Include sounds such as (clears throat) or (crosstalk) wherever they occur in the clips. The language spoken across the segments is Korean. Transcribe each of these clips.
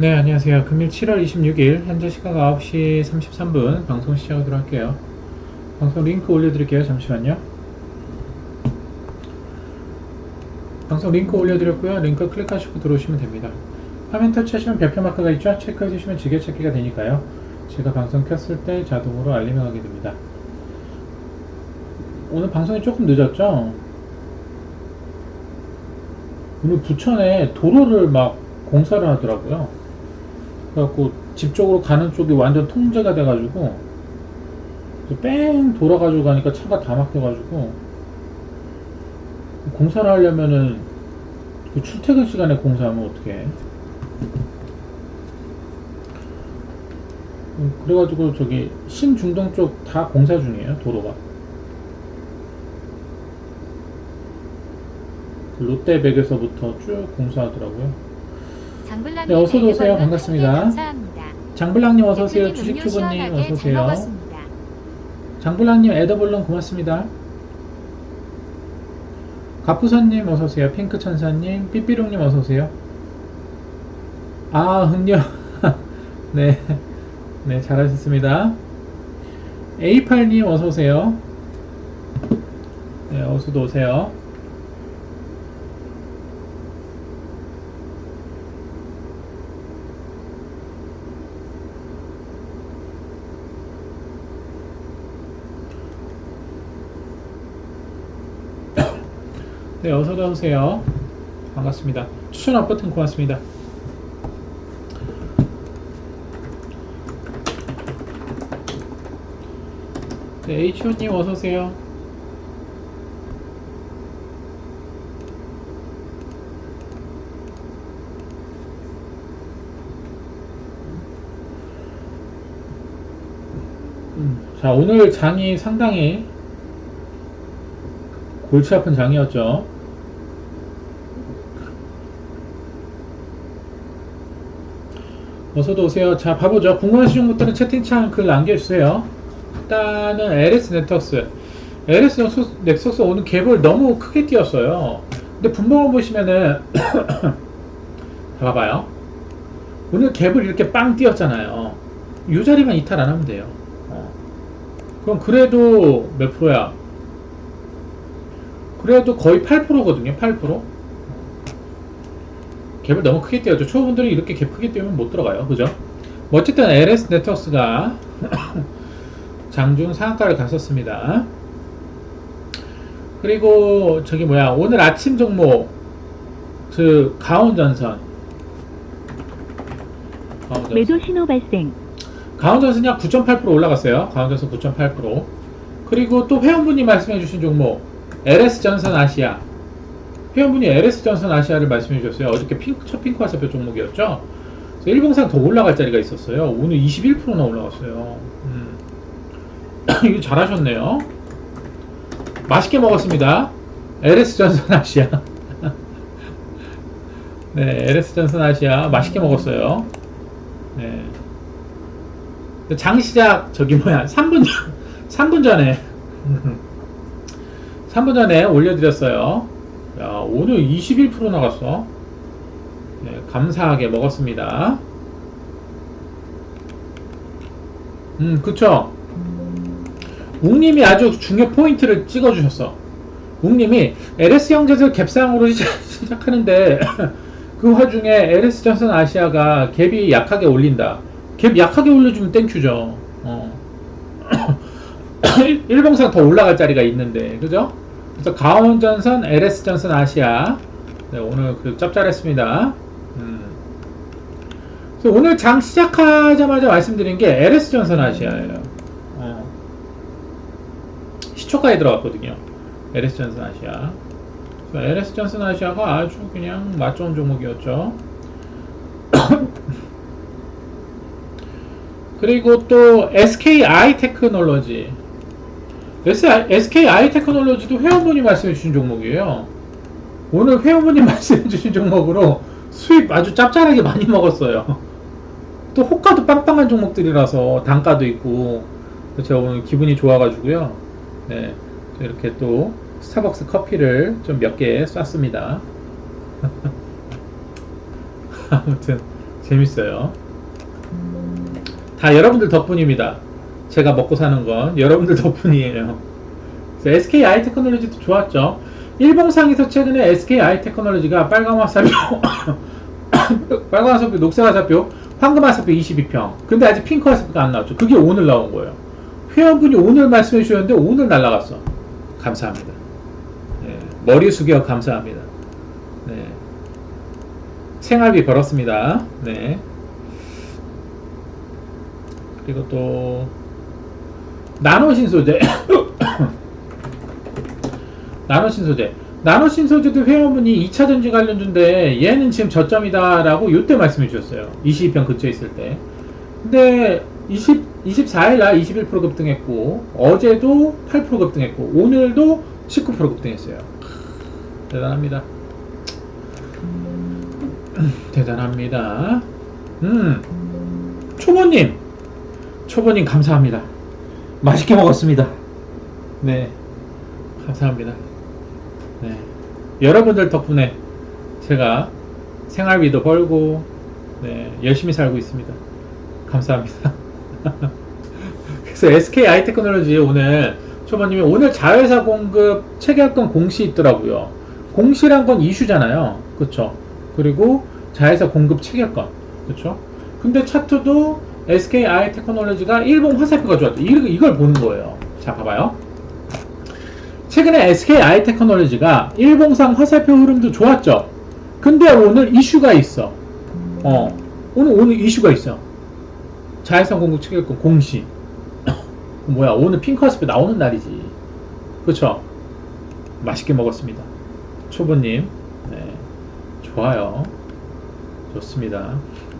네, 안녕하세요. 금일 7월 26일, 현재 시각 9시 33분 방송 시작하도록 할게요. 방송 링크 올려드릴게요. 잠시만요. 방송 링크 올려드렸고요. 링크 클릭하시고 들어오시면 됩니다. 화면 터치하시면 별표 마크가 있죠? 체크해주시면 즐겨찾기가 되니까요. 제가 방송 켰을 때 자동으로 알림이 가게 됩니다. 오늘 방송이 조금 늦었죠? 오늘 부천에 도로를 막 공사를 하더라고요. 그래갖고 집 쪽으로 가는 쪽이 완전 통제가 돼가지고 뺑 돌아가지고 가니까 차가 다 막혀가지고 공사를 하려면은 그 출퇴근 시간에 공사하면 어떡해? 음, 그래가지고 저기 신중동 쪽 다 공사 중이에요 도로가. 그 롯데백에서부터 쭉 공사하더라고요 장블랑님 네, 어서 오세요. 반갑습니다. 감사합니다. 장블랑님 어서 오세요 주식튜브님 시원하게 잘 어서 오세요 먹었습니다. 장블랑님 에더블론 고맙습니다. 가푸선님 어서 오세요. 핑크천사님, 삐삐롱님 어서 오세요. 아, 흥녀. (laughs) 네. 네, 잘하셨습니다. A8님 어서 오세요. 네, 어서도 오세요. 네, 어서도 오세요. 반갑습니다. 추천 업 버튼 고맙습니다. 네, H.O.님 어서오세요. 음, 자, 오늘 장이 상당히 골치 아픈 장이었죠. 어서도 오세요. 자, 봐보죠. 궁금하신 분들은 채팅창 글 남겨주세요. 일단은 LS 넥서스. LS 넥서스 오늘 갭을 너무 크게 띄었어요. 근데 분봉을 보시면은, (coughs) 봐봐요. 오늘 갭을 이렇게 빵 띄었잖아요. 이 자리만 이탈 안 하면 돼요. 어. 그럼 그래도 몇 프로야? 그래도 거의 8%거든요. 8%. 갭을 너무 크게 띄웠죠. 초보분들이 이렇게 갭 크게 띄우면 못 들어가요. 그죠? 뭐 어쨌든 LS 네트워크가 (coughs) 장중 상한가를 갔었습니다. 그리고 저기 뭐야 오늘 아침 종목 그 가온전선 가온전선. 매도 신호 발생. 가온전선이 약 9.8% 올라갔어요. 가온전선 9.8%. 그리고 또 회원분이 말씀해 주신 종목 LS 전선 아시아. 회원분이 LS 전선 아시아를 말씀해 주셨어요. 어저께 핑크 첫 핑크 화살표 종목이었죠. 그래서 일봉상 더 올라갈 자리가 있었어요. 오늘 21%나 올라갔어요. 음. (coughs) 이거 잘하셨네요. 맛있게 먹었습니다. LS 전선 아시아. (laughs) 네, LS 전선 아시아 맛있게 먹었어요. 네. 장 시작 저기 뭐야 3분 전 3분 전에 (laughs) 3분 전에 올려드렸어요. 야, 오늘 21% 나갔어. 네, 감사하게 먹었습니다. 음, 그쵸. 웅님이 아주 중요 포인트를 찍어주셨어. 웅님이 LS 형제들 갭상으로 시작, (laughs) 시작 하는데 그 와중에 LS 전선 아시아가 갭이 약하게 올린다. 갭 약하게 올려주면 땡큐죠. 어. 일- 일봉상 더 올라갈 자리가 있는데, 그죠? 그래서 가온전선, LS전선 아시아. 네, 오늘 그 짭짤했습니다. 음. 그래서 오늘 장 시작하자마자 말씀드린 게 LS전선 아시아예요. 어. 시초가에 들어갔거든요. LS전선 아시아. LS전선 아시아가 아주 그냥 맛 좋은 종목이었죠. (coughs) 그리고 또 SKI 테크놀로지. SKI 테크놀로지도 회원분이 말씀해 주신 종목이에요. 오늘 회원분이 (laughs) 말씀해 주신 종목으로 수입 아주 짭짤하게 많이 먹었어요. 또 호가도 빵빵한 종목들이라서 단가도 있고 제가 오늘 기분이 좋아가지고요. 네, 또 이렇게 또 스타벅스 커피를 좀 몇 개 쐈습니다. (laughs) 아무튼 재밌어요. 다 여러분들 덕분입니다. 제가 먹고 사는 건 여러분들 덕분이에요. 그래서 SK 아이 테크놀로지도 좋았죠. 일봉상에서 최근에 SK 아이 테크놀로지가 빨간 화살표, 빨간 화살표, 녹색 화살표, 황금 화살표 22평. 근데 아직 핑크 화살표가 안 나왔죠. 그게 오늘 나온 거예요. 회원분이 오늘 말씀해 주셨는데 오늘 날라갔어. 감사합니다. 네, 머리 숙여 감사합니다. 네. 생활비 벌었습니다. 네. 그리고 또 나노 신소재 (coughs) 나노 신소재 나노 신소재도 회원분이 2차 전지 관련주인데 얘는 지금 저점이다 라고 요때 말씀해 주셨어요. 22평 근처에 있을 때. 근데 20, 24일날 21% 급등했고 어제도 8% 급등했고 오늘도 19% 급등했어요. 대단합니다. (coughs) 대단합니다. 음. 초보님. 초보님 감사합니다 맛있게 먹었습니다. 네. 감사합니다. 네. 여러분들 덕분에 제가 생활비도 벌고 네 열심히 살고 있습니다. 감사합니다. (laughs) 그래서 SK 아이 테크놀로지 오늘 초보님이 오늘 자회사 공급 체결권 공시 있더라고요. 공시란 건 이슈잖아요. 그쵸? 그리고 자회사 공급 체결권. 그쵸? 근데 차트도 SK 아이테크놀로지가 일본 화살표가 좋았죠 이- 이걸 보는 거예요. 자 봐봐요. 최근에 SK 아이테크놀로지가 일봉상 화살표 흐름도 좋았죠. 근데 오늘 이슈가 있어. 어 오늘 오늘 이슈가 있어. 자회사 공급 체결권 공시. (coughs) 뭐야 오늘 핑크 화살표 나오는 날이지. 그쵸? 맛있게 먹었습니다. 초보님. 네, 좋아요. 좋습니다.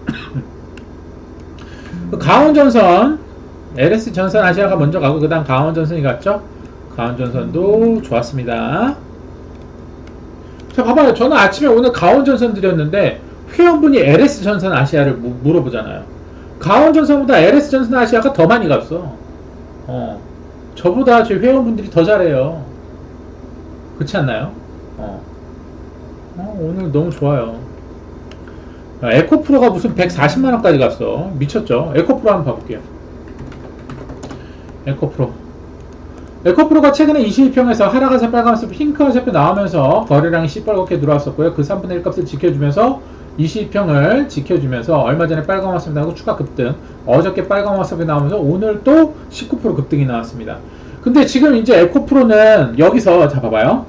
그 (coughs) 강원전선 LS 전선 아시아가 먼저 가고 그 다음 강원전선이 갔죠? 강원전선도 좋았습니다. 자 봐봐요. 저는 아침에 오늘 강원전선 드렸는데 회원분이 LS 전선 아시아를 무- 물어보잖아요. 강원전선보다 LS 전선 아시아가 더 많이 갔어. 어 저보다 제 회원분들이 더 잘해요. 그렇지 않나요? 어. 어, 오늘 너무 좋아요. 야, 에코프로가 무슨 140만원까지 갔어. 미쳤죠? 에코프로 한번 봐볼게요. 에코프로. 에코프로가 최근에 22평에서 하락하서 빨간색 핑크 화살표 나오면서 거래량이 시뻘겋게 들어왔었고요. 그 3분의 1 값을 지켜주면서 22평을 지켜주면서 얼마 전에 빨간 화살표 나오고 추가 급등. 어저께 빨간 화살표 나오면서 오늘 또 19% 급등이 나왔습니다. 근데 지금 이제 에코프로는 여기서 잡아봐요.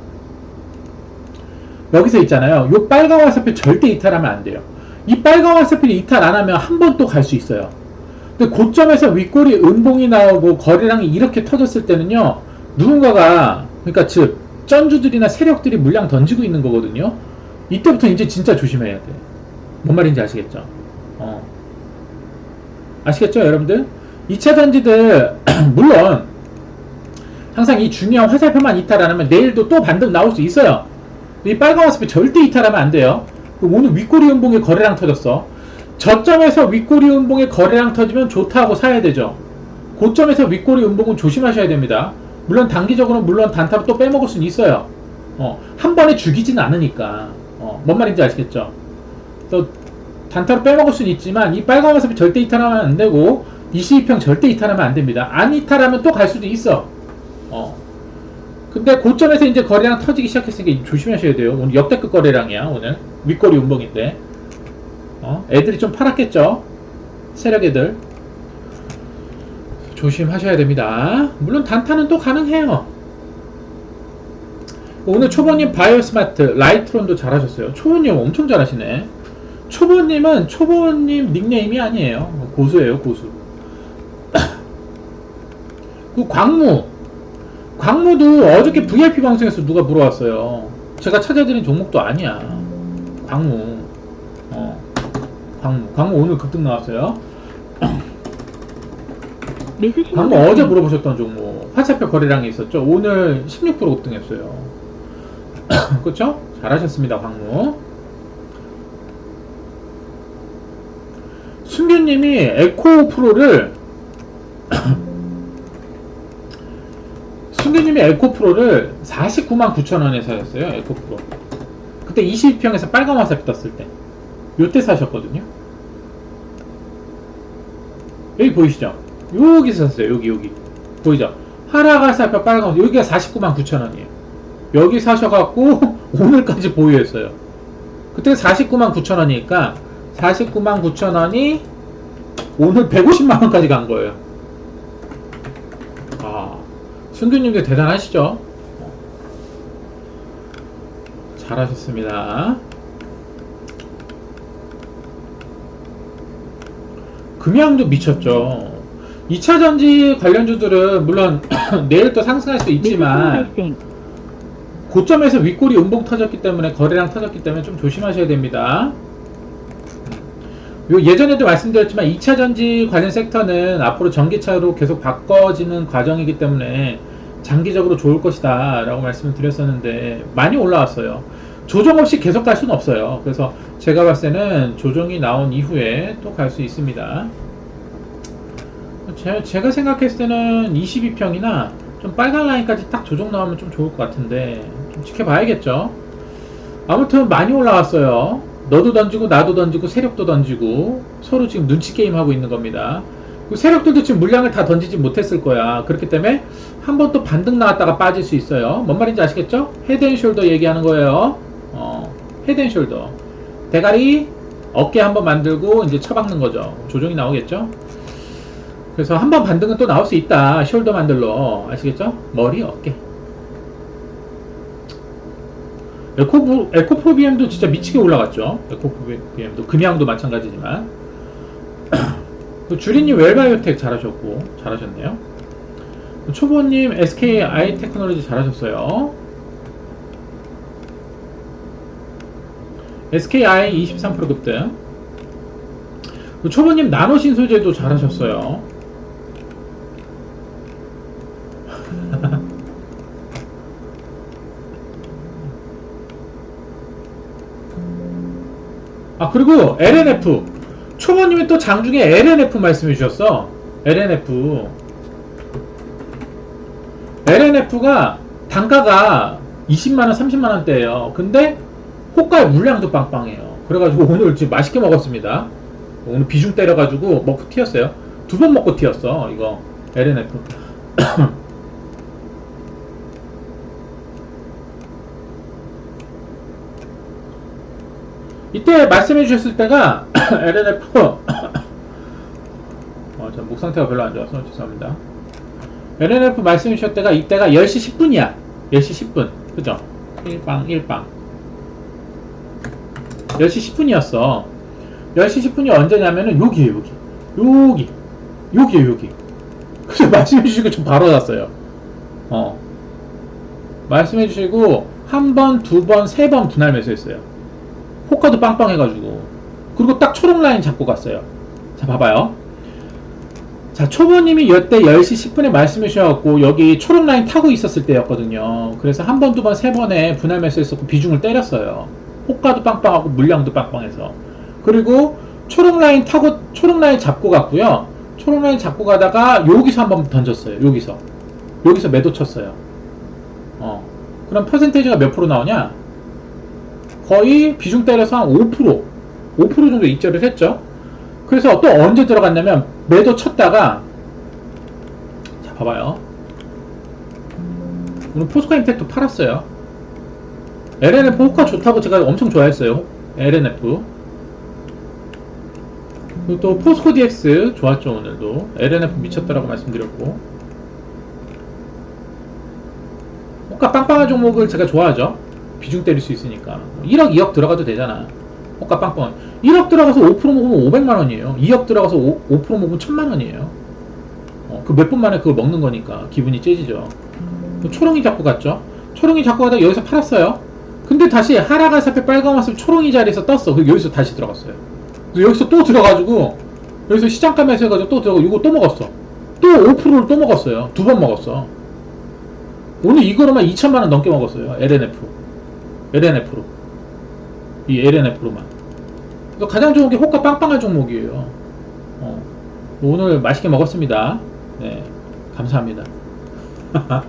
여기서 있잖아요. 요 빨간 화살표 절대 이탈하면 안 돼요. 이 빨간 화살표를 이탈 안 하면 한 번 또 갈 수 있어요. 근데 고점에서 윗골이 음봉이 나오고 거래량이 이렇게 터졌을 때는요, 누군가가, 그러니까 즉, 쩐주들이나 세력들이 물량 던지고 있는 거거든요. 이때부터 이제 진짜 조심해야 돼. 뭔 말인지 아시겠죠? 어. 아시겠죠, 여러분들? 2차 전지들, (clears throat) 물론, 항상 이 중요한 화살표만 이탈 안 하면 내일도 또 반등 나올 수 있어요. 이 빨간 화살표 절대 이탈하면 안 돼요. 그럼 오늘 윗꼬리 음봉에 거래량 터졌어. 저점에서 윗꼬리 음봉에 거래량 터지면 좋다고 사야 되죠. 고점에서 윗꼬리 음봉은 조심하셔야 됩니다. 물론 단기적으로 물론 단타로 또 빼먹을 수는 있어요. 어, 한 번에 죽이지는 않으니까. 어, 뭔 말인지 아시겠죠? 또 단타로 빼먹을 수는 있지만 이 빨간 화살표 절대 이탈하면 안 되고 22평 절대 이탈하면 안 됩니다. 안 이탈하면 또 갈 수도 있어. 어. 근데 고점에서 이제 거래량 터지기 시작했으니까 조심하셔야 돼요. 오늘 역대급 거래량이야, 오늘. 윗거리 운봉인데. 어? 애들이 좀 팔았겠죠? 세력 애들. 조심하셔야 됩니다. 물론 단타는 또 가능해요. 오늘 초보님 바이오스마트, 라이트론도 잘하셨어요. 초보님 엄청 잘하시네. 초보님은 초보님 닉네임이 아니에요. 고수예요, 고수. (coughs) 그 광무. 광무도 어저께 VIP 방송에서 누가 물어왔어요. 제가 찾아드린 종목도 아니야. 광무. 어. 광무. 광무 오늘 급등 나왔어요. (coughs) 광무 어제 물어보셨던 종목. 화차표 거래량이 있었죠. 오늘 16% 급등했어요. (coughs) 그쵸? 잘하셨습니다, 광무. 순규님이 에코 프로를 (coughs) 순규님이 에코 프로를 49만 9천 원에 사셨어요. 에코 프로. 그때 22평에서 빨간 화살표 떴을 때. 요때 사셨거든요. 여기 보이시죠? 여기 샀어요. 여기 여기 보이죠? 하락할 살펴 빨간 거 여기가 49만 9천 원이에요. 여기 사셔갖고 (laughs) 오늘까지 보유했어요. 그때 49만 9천 원이니까 49만 9천 원이 오늘 150만 원까지 간 거예요. 아, 순규님도 대단하시죠? 잘하셨습니다. 금양도 미쳤죠. 2차 전지 관련주들은 물론 (clears throat) 내일 또 상승할 수 있지만. 고점에서 윗골이 음봉 터졌기 때문에 거래량 터졌기 때문에 좀 조심하셔야 됩니다. 요 예전에도 말씀드렸지만 2차 전지 관련 섹터는 앞으로 전기차로 계속 바꿔지는 과정이기 때문에 장기적으로 좋을 것이다 라고 말씀을 드렸었는데 많이 올라왔어요. 조정 없이 계속 갈 수는 없어요. 그래서 제가 봤을 때는 조정이 나온 이후에 또 갈 수 있습니다. 제, 제가 생각했을 때는 22평이나 좀 빨간 라인까지 딱 조정 나오면 좀 좋을 것 같은데 좀 지켜봐야겠죠. 아무튼 많이 올라왔어요. 너도 던지고 나도 던지고 세력도 던지고 서로 지금 눈치 게임 하고 있는 겁니다. 그 세력들도 지금 물량을 다 던지지 못했을 거야. 그렇기 때문에 한 번 또 반등 나왔다가 빠질 수 있어요. 뭔 말인지 아시겠죠? 헤드 앤 숄더 얘기하는 거예요. 어, 헤드앤숄더 대가리 어깨 한번 만들고 이제 쳐박는 거죠. 조정이 나오겠죠? 그래서 한번 반등은 또 나올 수 있다. 숄더 만들러. 아시겠죠? 머리, 어깨. 에코프, 에코프로비엠도 진짜 미치게 올라갔죠. 에코프로비엠도. 금양도 마찬가지지만. (clears throat) 그 주리님 웰바이오텍 잘하셨고, 잘하셨네요. 초보님 SK 아이 테크놀로지 잘하셨어요. SKI 23% 급등. 그 초보님 나노 신 소재도 잘하셨어요. (laughs) 아 그리고 LNF 초보님이 또 장중에 LNF 말씀해 주셨어. LNF LNF가 단가가 20만원, 30만원대예요. 근데 호가의 물량도 빵빵해요. 그래가지고 오늘 지금 맛있게 먹었습니다. 오늘 비중 때려가지고 먹고 튀었어요. 두 번 먹고 튀었어. 이거 LNF. (coughs) 이때 말씀해 주셨을 때가 (coughs) LNF (coughs) 어, 저목 상태가 별로 안 좋아서 죄송합니다. LNF 말씀해 주셨을 때가 이때가 10시 10분이야. 10시 10분. 그죠? 1빵 1빵. 10시 10분이었어. 10시 10분이 언제냐면은 여기에요, 여기. 여기. 여기에요, 여기. 그래서 (laughs) 말씀해 주시고 좀 바로 났어요. 어. 말씀해 주시고 한 번, 두 번, 세 번 분할 매수했어요. 호가도 빵빵해가지고. 그리고 딱 초록 라인 잡고 갔어요. 자, 봐봐요. 자, 초보님이 이때 10시 10분에 말씀해 주셔갖고, 여기 초록 라인 타고 있었을 때였거든요. 그래서 한 번, 두 번, 세 번에 분할 매수했었고, 비중을 때렸어요. 호가도 빵빵하고, 물량도 빵빵해서. 그리고 초록 라인 타고, 초록 라인 잡고 갔고요. 초록 라인 잡고 가다가, 여기서 한번 던졌어요. 여기서. 여기서 매도 쳤어요. 어. 그럼 퍼센테이지가 몇 프로 나오냐? 거의 비중 때려서 한 5%, 5% 정도 입절을 했죠. 그래서 또 언제 들어갔냐면 매도 쳤다가 자 봐봐요. 오늘 포스코 임팩트 팔았어요. LNF 호가 좋다고 제가 엄청 좋아했어요. LNF. 그리고 또 포스코 DX 좋았죠 오늘도. LNF 미쳤다라고 말씀드렸고. 호가 빵빵한 종목을 제가 좋아하죠. 비중 때릴 수 있으니까 1억 2억 들어가도 되잖아 호가 빵빵 1억 들어가서 5% 먹으면 500만원이에요 2억 들어가서 5, 5% 먹으면 1000만원이에요 어, 그 몇 분 만에 그걸 먹는 거니까 기분이 째지죠 또 초롱이 잡고 갔죠 초롱이 잡고 가다가 여기서 팔았어요 근데 다시 하락할 살펴 빨간 왔으면 초롱이 자리에서 떴어 그리고 여기서 다시 들어갔어요 그래서 여기서 또 들어가지고 여기서 시장감에서 해가지고 또 들어가고 이거 또 먹었어 또 5%를 또 먹었어요 두 번 먹었어 오늘 이거로만 2천만 원 넘게 먹었어요 LNF LNF로. 이 LNF로만. 그래서 가장 좋은 게 호가 빵빵한 종목이에요. 어, 오늘 맛있게 먹었습니다. 네, 감사합니다. (laughs)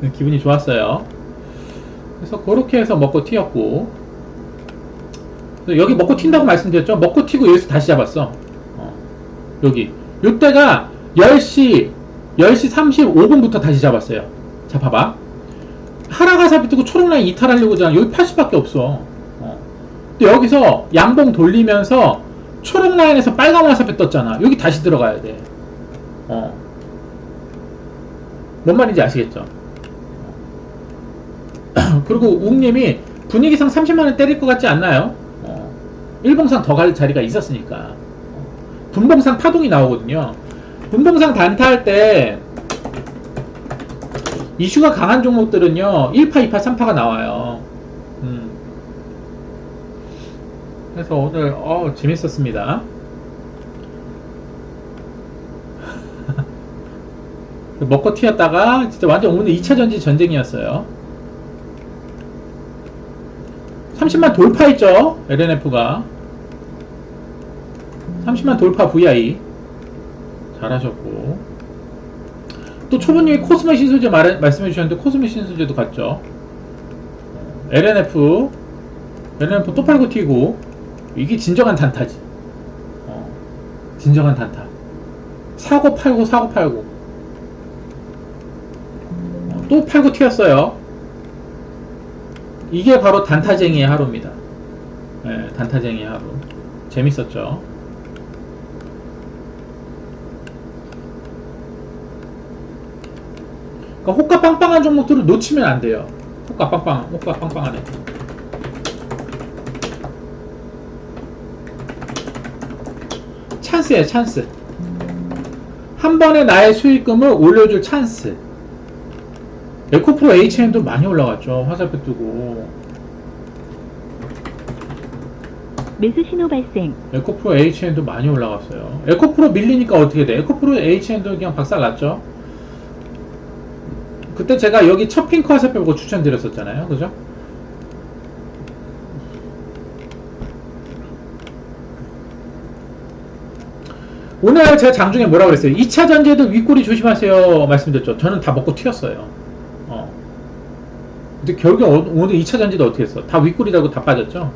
네, 기분이 좋았어요. 그래서 그렇게 해서 먹고 튀었고, 여기 먹고 튄다고 말씀드렸죠? 먹고 튀고 여기서 다시 잡았어. 어, 여기. 요때가 10시 10시 35분부터 다시 잡았어요 자 봐봐 하락가사비 뜨고 초록 라인 이탈하려고 하잖아 여기 80밖에 없어 어. 여기서 양봉 돌리면서 초록 라인에서 빨간 화살표 떴잖아 여기 다시 들어가야 돼 어. 뭔 말인지 아시겠죠? (clears throat) 그리고 웅님이 분위기상 30만원 때릴 것 같지 않나요? 어. 일봉상 더 갈 자리가 있었으니까 어. 분봉상 파동이 나오거든요 분봉상 단타할 때 이슈가 강한 종목들은요 1파, 2파, 3파가 나와요 음. 그래서 오늘 어 재밌었습니다 (laughs) 먹고 튀었다가 진짜 완전 오늘 2차 전지 전쟁이었어요 30만 돌파했죠? LNF가. 30만 돌파 VI 잘하셨고. 또 초보님이 코스메 신소재 말, 말씀해 주셨는데 코스메 신소재도 갔죠? LNF LNF 또 팔고 튀고. 이게 진정한 단타지. 어, 진정한 단타. 사고 팔고 사고 팔고. 어, 또 팔고 튀었어요 이게 바로 단타쟁이의 하루입니다 예, 단타쟁이의 하루 재밌었죠 그러니까 호가 빵빵한 종목들을 놓치면 안 돼요. 호가 빵빵, 호가 빵빵하네. 찬스예요, 찬스. 한 번에 나의 수익금을 올려줄 찬스. 에코프로 HM도 많이 올라갔죠. 화살표 뜨고. 매수 신호 발생. 에코프로 HM도 많이 올라갔어요. 에코프로 밀리니까 어떻게 돼? 에코프로 HM도 그냥 박살 났죠. 그때 제가 여기 첫 핑크 화살표 보고 추천드렸었잖아요. 그죠? 오늘 제가 장중에 뭐라고 그랬어요? 2차 전지에도 윗꼬리 조심하세요. 말씀드렸죠. 저는 다 먹고 튀었어요. 어. 근데 결국에 오- 오늘 2차 전지도 어떻게 했어? 다 달고 다 빠졌죠?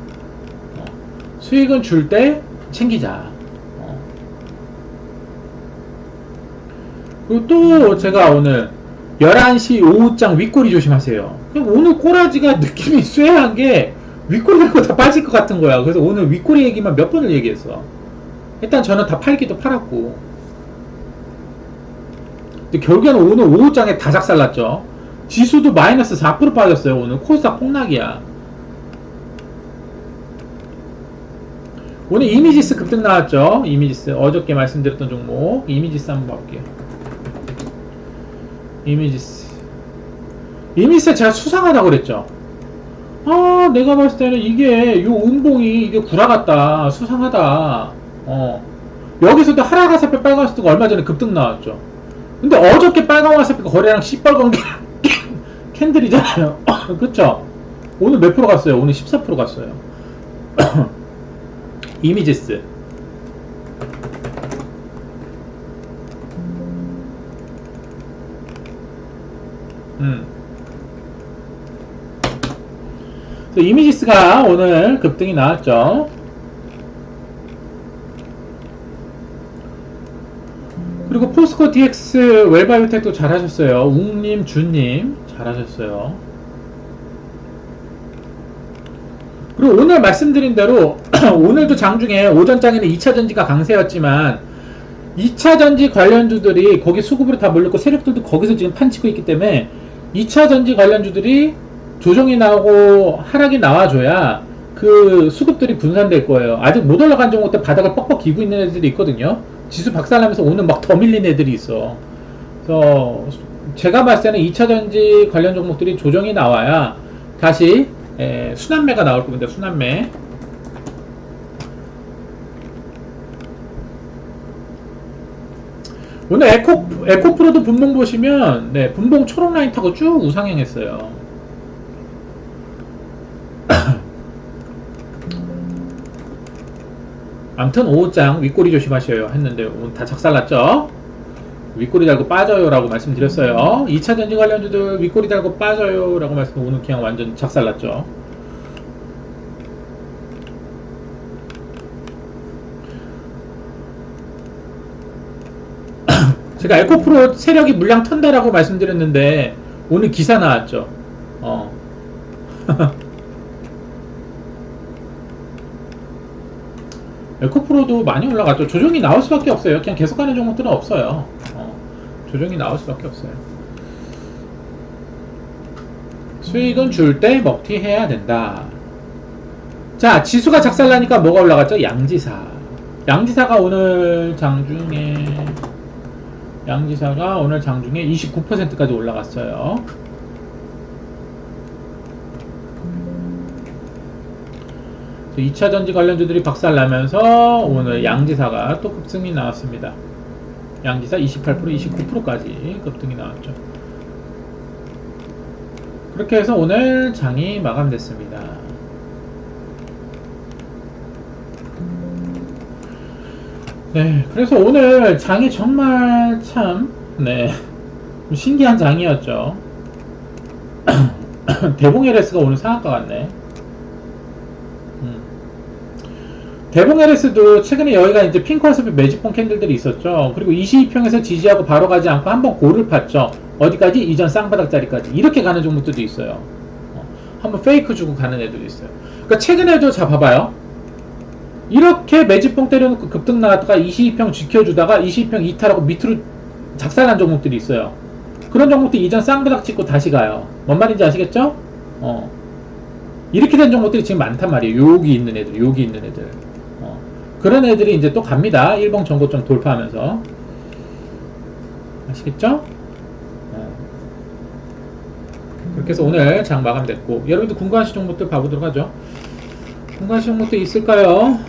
어. 수익은 줄 때 챙기자. 어. 그리고 또 제가 오늘 11시 오후장 윗꼬리 조심하세요. 오늘 꼬라지가 느낌이 쇠한 게 달고 다 빠질 것 같은 거야. 그래서 오늘 윗꼬리 얘기만 몇 번을 얘기했어. 일단 저는 다 팔기도 팔았고. 근데 결국에는 오늘 오후장에 다 작살났죠. 지수도 마이너스 4% 빠졌어요. 오늘 코스닥 폭락이야. 오늘 이미지스 급등 나왔죠. 이미지스 어저께 말씀드렸던 종목 이미지스 한번 볼게요. 이미지스 이미지스 제가 수상하다고 그랬죠. 아 내가 봤을 때는 이게 요 운봉이 이게 구라 같다 수상하다. 어 여기서도 하락 화살표 빨간 화살표가 얼마 전에 급등 나왔죠. 근데 어저께 빨간 화살표가 거래량 시뻘건 게 캔들이잖아요. (coughs) 그쵸? 오늘 몇 프로 갔어요? 오늘 14% 갔어요. (coughs) 이미지스. 음. 이미지스가 오늘 급등이 나왔죠. 그리고 포스코 DX 웰바이오텍도 잘하셨어요. 웅님, 준님 잘하셨어요. 그리고 오늘 말씀드린 대로 (clears throat) 오늘도 장중에 오전장에는 2차 전지가 강세였지만 2차 전지 관련주들이 거기 수급으로 다 몰렸고 세력들도 거기서 지금 판치고 있기 때문에 2차 전지 관련주들이 조정이 나오고 하락이 나와줘야 그 수급들이 분산될 거예요. 아직 못 올라간 종목들 바닥을 뻑뻑 기고 있는 애들이 있거든요. 지수 박살나면서 오늘 막 더 밀린 애들이 있어. 그래서 제가 봤을 때는 2차 전지 관련 종목들이 조정이 나와야 다시 에, 순환매가 나올 겁니다. 순환매. 오늘 에코 에코프로도 분봉 보시면 네 분봉 초록 라인 타고 쭉 우상향했어요. 암튼 오후장 윗꼬리 조심하셔요 했는데 오늘 다 작살났죠? 윗꼬리 달고 빠져요 라고 말씀드렸어요 2차 전지 관련주들 윗꼬리 달고 빠져요 라고 말씀 오늘 그냥 완전 작살났죠 (clears throat) 제가 에코프로 세력이 물량 턴다라고 말씀드렸는데 오늘 기사 나왔죠. 어. (laughs) 에코프로도 많이 올라갔죠. 조정이 나올 수밖에 없어요. 그냥 계속 가는 종목들은 없어요. 어. 조정이 나올 수밖에 없어요. 수익은 줄 때 먹튀해야 된다. 자, 지수가 작살나니까 뭐가 올라갔죠? 양지사. 양지사가 오늘 장중에 양지사가 오늘 장중에 29%까지 올라갔어요. 자, 2차 전지 관련주들이 박살나면서 오늘 양지사가 또 급등이 나왔습니다. 양지사 28%, 29%까지 급등이 나왔죠. 그렇게 해서 오늘 장이 마감됐습니다. 네, 그래서 오늘 장이 정말 참, 네, 좀 신기한 장이었죠. (clears throat) 대봉 LS가 오늘 상한가 같네. 음. 대봉 LS도 최근에 여기가 이제 핑크와스프 매직봉 캔들들이 있었죠. 그리고 22평에서 지지하고 바로 가지 않고 한번 고를 팠죠. 어디까지? 이전 쌍바닥짜리까지. 이렇게 가는 종목들도 있어요. 어, 한번 페이크 주고 가는 애들도 있어요. 그러니까 최근에도 자 봐봐요. 이렇게 매집봉 때려놓고 급등 나갔다가 22평 지켜주다가 22평 이탈하고 밑으로 작살난 종목들이 있어요. 그런 종목들 이전 쌍바닥 찍고 다시 가요. 뭔 말인지 아시겠죠? 어. 이렇게 된 종목들이 지금 많단 말이에요. 여기 있는 애들, 여기 있는 애들. 어. 그런 애들이 이제 또 갑니다. 일봉 전고점 돌파하면서. 아시겠죠? 어. 그렇게 해서 오늘 장 마감됐고, 여러분들 궁금하신 종목들 봐보도록 하죠. 궁금하신 종목도 있을까요?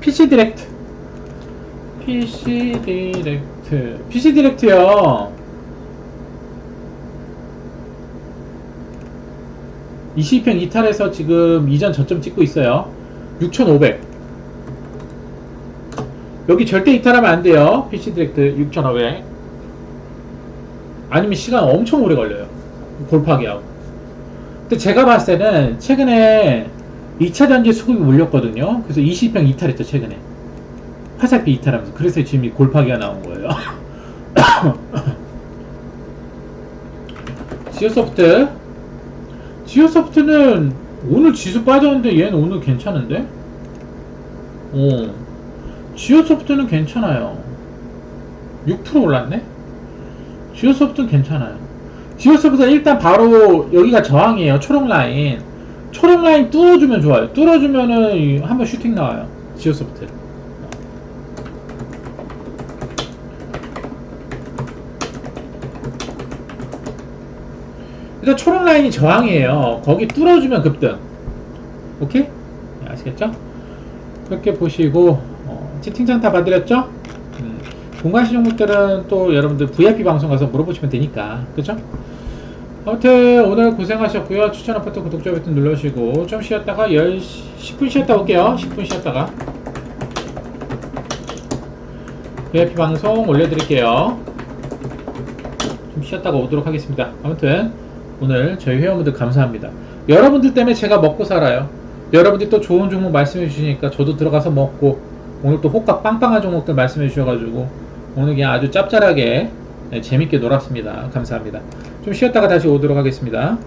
PC 디렉트. PC 디렉트. PC 디렉트요. 20평 이탈해서 지금 이전 저점 찍고 있어요. 6,500. 여기 절대 이탈하면 안 돼요. PC 디렉트 6,500. 아니면 시간 엄청 오래 걸려요. 골파기하고. 근데 제가 봤을 때는 최근에 2차 전지 수급이 몰렸거든요. 그래서 20평 이탈했죠, 최근에. 화살표 이탈하면서. 그래서 지금 이 골파기가 나온 거예요. (coughs) 지오소프트. 지오소프트는 오늘 지수 빠졌는데 얘는 오늘 괜찮은데? 어. 지오소프트는 괜찮아요. 6% 올랐네? 지오소프트는 괜찮아요. 지오소프트는 일단 바로 여기가 저항이에요. 초록 라인. 초록 라인 뚫어주면 좋아요. 뚫어주면은 이- 한번 슈팅 나와요. 지오소프트. 일단 초록 라인이 저항이에요. 거기 뚫어주면 급등. 오케이? 네, 아시겠죠? 그렇게 보시고 어, 채팅창 다 받으렸죠? 음, 공간시 종목들은 또 여러분들 VIP 방송 가서 물어보시면 되니까 그죠? 아무튼 오늘 고생하셨고요 추천 아파트 구독자 버튼 눌러주시고 좀 쉬었다가 10, 10분 쉬었다 올게요 10분 쉬었다가 VIP 방송 올려드릴게요 좀 쉬었다가 오도록 하겠습니다 아무튼 오늘 저희 회원분들 감사합니다 여러분들 때문에 제가 먹고 살아요 여러분들이 또 좋은 종목 말씀해 주시니까 저도 들어가서 먹고 오늘 또 호가 빵빵한 종목들 말씀해 주셔가지고 오늘 그냥 아주 짭짤하게 네, 재밌게 놀았습니다. 감사합니다. 좀 쉬었다가 다시 오도록 하겠습니다.